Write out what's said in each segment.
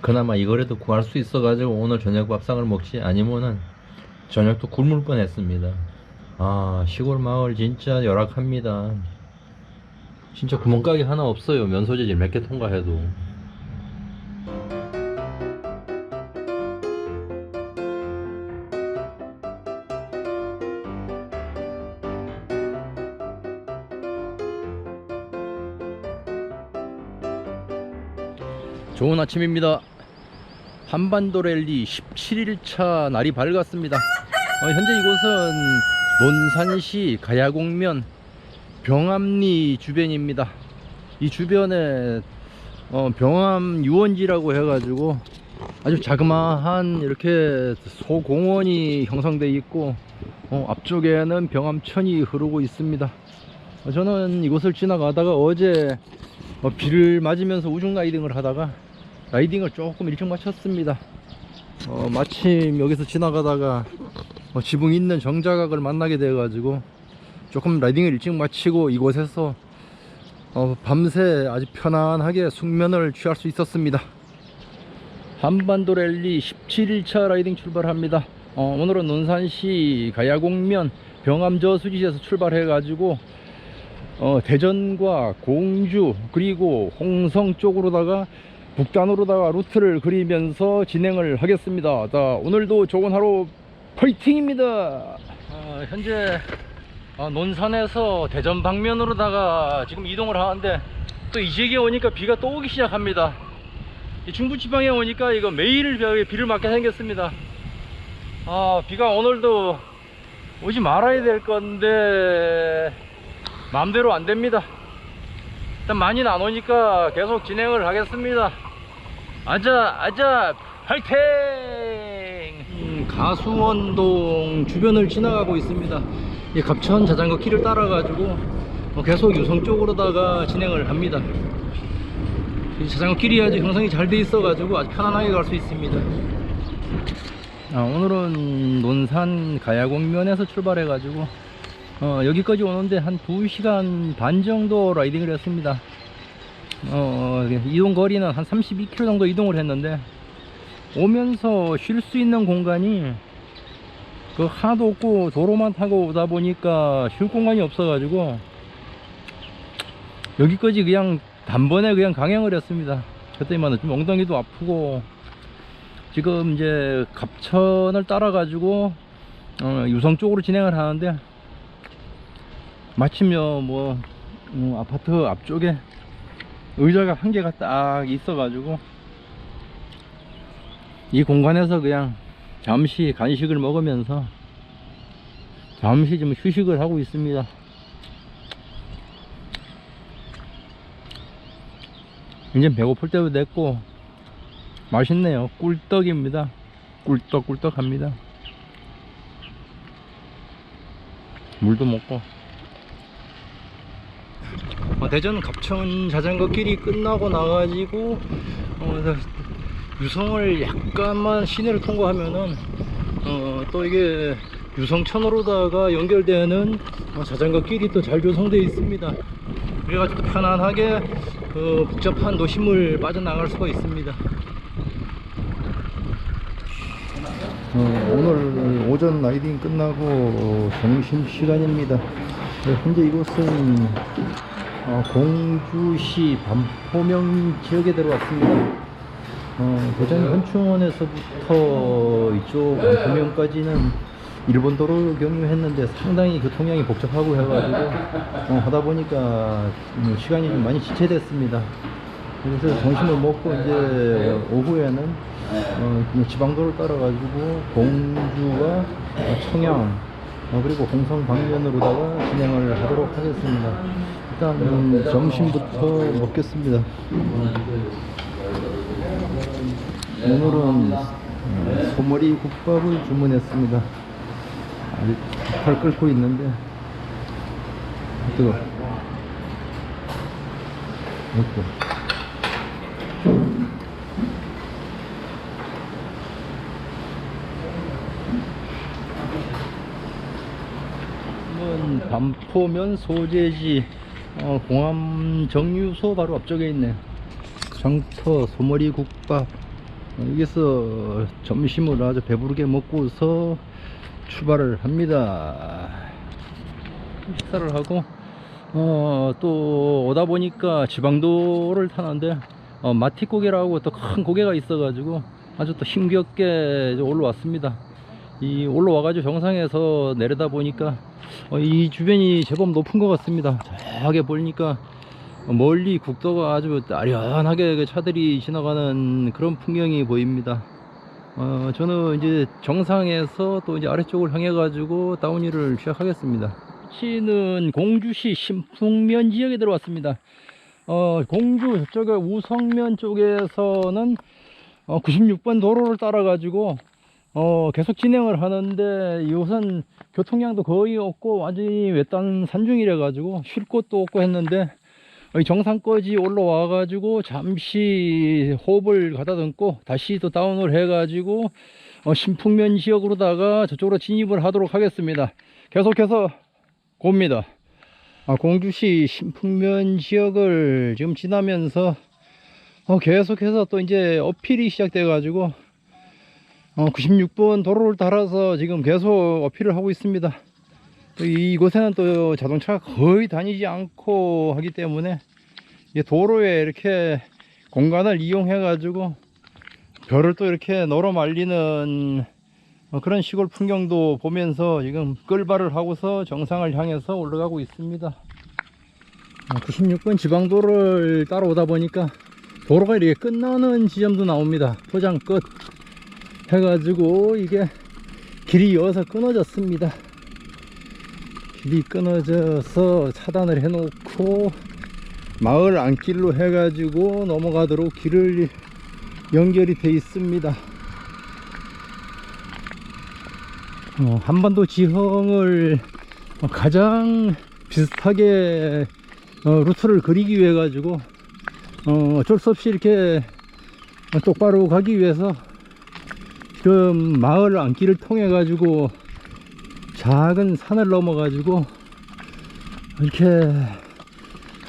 그나마 이거라도 구할 수 있어가지고 오늘 저녁 밥상을 먹지 아니면은 저녁도 굶을 뻔했습니다. 아 시골 마을 진짜 열악합니다. 진짜 구멍가게 하나 없어요. 면소재질 몇 개 통과해도. 좋은 아침입니다. 한반도 랠리 17일차 날이 밝았습니다. 어, 현재 이곳은 논산시 가야공면 병암리 주변입니다. 이 주변에 어, 병암 유원지라고 해가지고 아주 자그마한 이렇게 소공원이 형성되어 있고 어, 앞쪽에는 병암천이 흐르고 있습니다. 어, 저는 이곳을 지나가다가 어제 어, 비를 맞으면서 우중 라이딩을 하다가 라이딩을 조금 일찍 마쳤습니다. 어, 마침 여기서 지나가다가 어, 지붕 있는 정자각을 만나게 돼가지고 조금 라이딩을 일찍 마치고 이곳에서 어, 밤새 아주 편안하게 숙면을 취할 수 있었습니다. 한반도 랠리 17일차 라이딩 출발합니다. 어, 오늘은 논산시 가야공면 병암저 수지에서 출발해 가지고 어, 대전과 공주 그리고 홍성 쪽으로다가 북단으로다가 루트를 그리면서 진행을 하겠습니다. 자, 오늘도 좋은 하루 파이팅입니다. 아, 현재 아, 논산에서 대전 방면으로다가 지금 이동을 하는데 또 이 지역에 오니까 비가 또 오기 시작합니다. 이 중부지방에 오니까 이거 매일 비- 비를 맞게 생겼습니다. 아, 비가 오늘도 오지 말아야 될 건데 마음대로 안 됩니다. 일단 많이는 안 오니까 계속 진행을 하겠습니다. 아자, 아자, 화이팅! 음, 가수원동 주변을 지나가고 있습니다. 이 갑천 자전거 길을 따라 가지고 어, 계속 유성 쪽으로다가 진행을 합니다. 이 자전거 길이 아주 형성이 잘 돼 있어 가지고 아주 편안하게 갈 수 있습니다. 아, 오늘은 논산 가야공면에서 출발해 가지고 어, 여기까지 오는데 한 2시간 반 정도 라이딩을 했습니다. 어, 이동 거리는 한 32km 정도 이동을 했는데 오면서 쉴 수 있는 공간이 그 하나도 없고 도로만 타고 오다 보니까 쉴 공간이 없어 가지고 여기까지 그냥 단번에 그냥 강행을 했습니다. 그때만은 좀 엉덩이도 아프고 지금 이제 갑천을 따라 가지고 어, 유성 쪽으로 진행을 하는데 마침요 뭐 음, 아파트 앞쪽에 의자가 한 개가 딱 있어가지고 이 공간에서 그냥 잠시 간식을 먹으면서 잠시 좀 휴식을 하고 있습니다. 이제 배고플 때도 됐고 맛있네요. 꿀떡입니다. 꿀떡꿀떡합니다. 물도 먹고 어, 대전 갑천 자전거 길이 끝나고 나가지고 어, 유성을 약간만 시내를 통과하면은 어, 또 이게 유성천으로다가 연결되는 어, 자전거 길이 또 잘 조성되어 있습니다. 그래가지고 편안하게 그 복잡한 도심을 빠져나갈 수가 있습니다. 어, 오늘 오전 라이딩 끝나고 점심 시간입니다. 네, 현재 이곳은 어, 공주시 반포명 지역에 들어왔습니다. 어, 대전 현충원에서부터 이쪽 반포명까지는 일본 도로 경유했는데 상당히 교통량이 복잡하고 해가지고 어, 하다 보니까 음, 시간이 좀 많이 지체됐습니다. 그래서 점심을 먹고 이제 오후에는 어, 그냥 지방도를 따라가지고 공주와 어, 청양 어, 그리고 홍성 방면으로다가 진행을 하도록 하겠습니다. 일단 음, 점심부터 먹겠습니다. 오늘은 어, 소머리 국밥을 주문했습니다. 아직 팔 끓고 있는데 뜨거. 이건 반포면 소재지 어, 공암 정유소 바로 앞쪽에 있네. 장터 소머리 국밥 어, 여기서 점심을 아주 배부르게 먹고서 출발을 합니다. 식사를 하고 어, 또 오다 보니까 지방도를 타는데 어, 마티고개라고 또 큰 고개가 있어 가지고 아주 또 힘겹게 올라왔습니다. 이 올라와가지고 정상에서 내려다 보니까 어, 이 주변이 제법 높은 것 같습니다. 저기 보니까 멀리 국도가 아주 아련하게 그 차들이 지나가는 그런 풍경이 보입니다. 어, 저는 이제 정상에서 또 이제 아래쪽을 향해 가지고 다운힐을 시작하겠습니다. 위치는 공주시 신풍면 지역에 들어왔습니다. 어, 공주 저쪽에 우성면 쪽에서는 어, 96번 도로를 따라 가지고 어, 계속 진행을 하는데 이곳은 교통량도 거의 없고 완전히 외딴 산중이라 가지고 쉴 곳도 없고 했는데 이 정상까지 올라와 가지고 잠시 호흡을 가다듬고 다시 또 다운을 해 가지고 어, 신풍면 지역으로다가 저쪽으로 진입을 하도록 하겠습니다. 계속해서 곱니다. 아, 공주시 신풍면 지역을 지금 지나면서 어, 계속해서 또 이제 어필이 시작돼 가지고 어, 96번 도로를 따라서 지금 계속 어필을 하고 있습니다. 또 이곳에는 또 자동차가 거의 다니지 않고 하기 때문에 이 도로에 이렇게 공간을 이용해 가지고 별을 또 이렇게 널어 말리는 어, 그런 시골 풍경도 보면서 지금 끌발을 하고서 정상을 향해서 올라가고 있습니다. 96번 지방도를 따라오다 보니까 도로가 이렇게 끝나는 지점도 나옵니다. 포장 끝 해가지고 이게 길이 이어서 끊어졌습니다. 길이 끊어져서 차단을 해놓고 마을 안길로 해가지고 넘어가도록 길을 연결이 돼 있습니다. 어, 한반도 지형을 어, 가장 비슷하게 어, 루트를 그리기 위해 가지고 어, 어쩔 수 없이 이렇게 똑바로 가기 위해서 지금 마을 안길을 통해 가지고 작은 산을 넘어 가지고 이렇게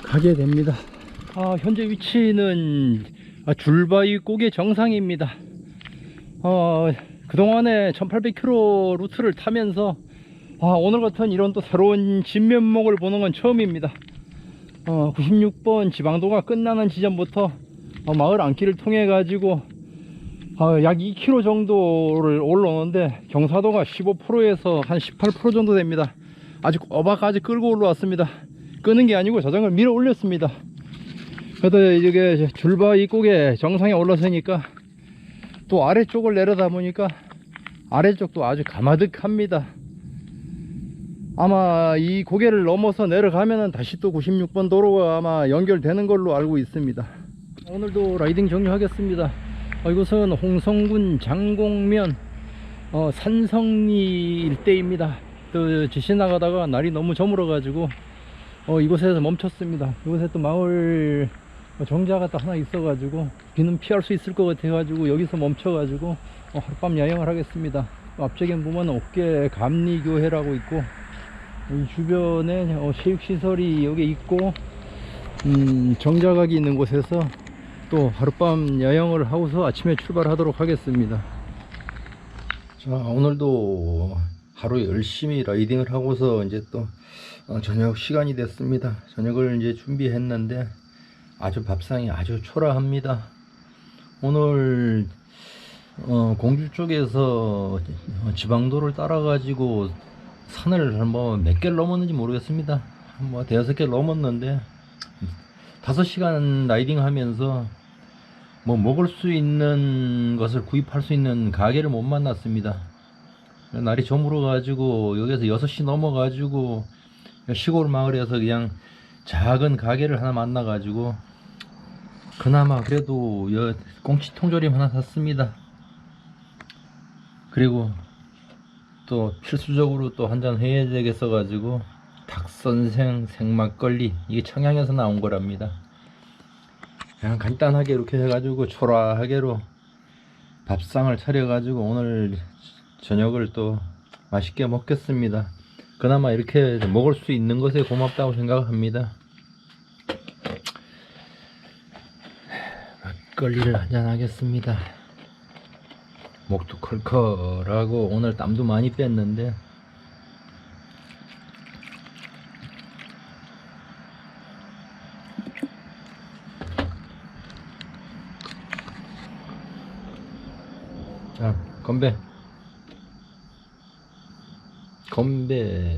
가게 됩니다. 아, 현재 위치는 아, 줄바위 꼭의 정상입니다. 어, 그동안에 1800km 루트를 타면서 아, 오늘 같은 이런 또 새로운 진면목을 보는 건 처음입니다. 어, 96번 지방도가 끝나는 지점부터 어, 마을 안길을 통해 가지고 어, 약 2km 정도를 올라오는데 경사도가 15%에서 한 18% 정도 됩니다. 아주 꼬박까지 끌고 올라왔습니다. 끄는 게 아니고 자전거를 밀어 올렸습니다. 그래도 이게 줄바위 꼭에 정상에 올라서니까 또 아래쪽을 내려다 보니까 아래쪽도 아주 가마득합니다. 아마 이 고개를 넘어서 내려가면은 다시 또 96번 도로가 아마 연결되는 걸로 알고 있습니다. 오늘도 라이딩 종료하겠습니다. 어, 이곳은 홍성군 장곡면 어, 산성리 일대입니다. 또 지나가다가 날이 너무 저물어 가지고 어, 이곳에서 멈췄습니다. 이곳에 또 마을 정자가 또 하나 있어 가지고 비는 피할 수 있을 것 같아 가지고 여기서 멈춰 가지고 어, 하룻밤 야영을 하겠습니다. 앞쪽에 보면 옥계 감리교회라고 있고 이 주변에 어, 체육시설이 여기 있고 음, 정자각이 있는 곳에서 또 하룻밤 야영을 하고서 아침에 출발하도록 하겠습니다. 자 오늘도 하루 열심히 라이딩을 하고서 이제 또 어, 저녁 시간이 됐습니다. 저녁을 이제 준비했는데 아주 밥상이 아주 초라합니다. 오늘 어, 공주 쪽에서 지방도를 따라 가지고 산을 뭐몇 개를 넘었는지 모르겠습니다. 뭐 대여섯 개를 넘었는데 다섯 시간 라이딩 하면서 뭐 먹을 수 있는 것을 구입할 수 있는 가게를 못 만났습니다. 날이 저물어 가지고 여기서 6시 넘어 가지고 시골 마을에서 그냥 작은 가게를 하나 만나 가지고 그나마 그래도 여 꽁치 통조림 하나 샀습니다. 그리고 또 필수적으로 또 한 잔 해야 되겠어 가지고 닭선생 생막걸리 이게 청양에서 나온 거랍니다. 그냥 간단하게 이렇게 해가지고 초라하게로 밥상을 차려가지고 오늘 저녁을 또 맛있게 먹겠습니다. 그나마 이렇게 먹을 수 있는 것에 고맙다고 생각합니다. 막걸리를 한잔 하겠습니다. 목도 컬컬하고 오늘 땀도 많이 뺐는데 자 건배 건배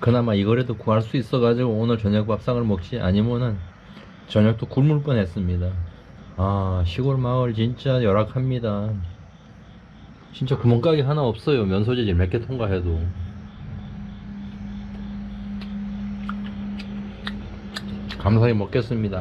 그나마 이거라도 구할 수 있어가지고 오늘 저녁 밥상을 먹지 아니면은 저녁도 굶을 뻔했습니다. 아 시골 마을 진짜 열악합니다. 진짜 구멍가게 하나 없어요. 면소재질 몇 개 통과해도. 감사히 먹겠습니다.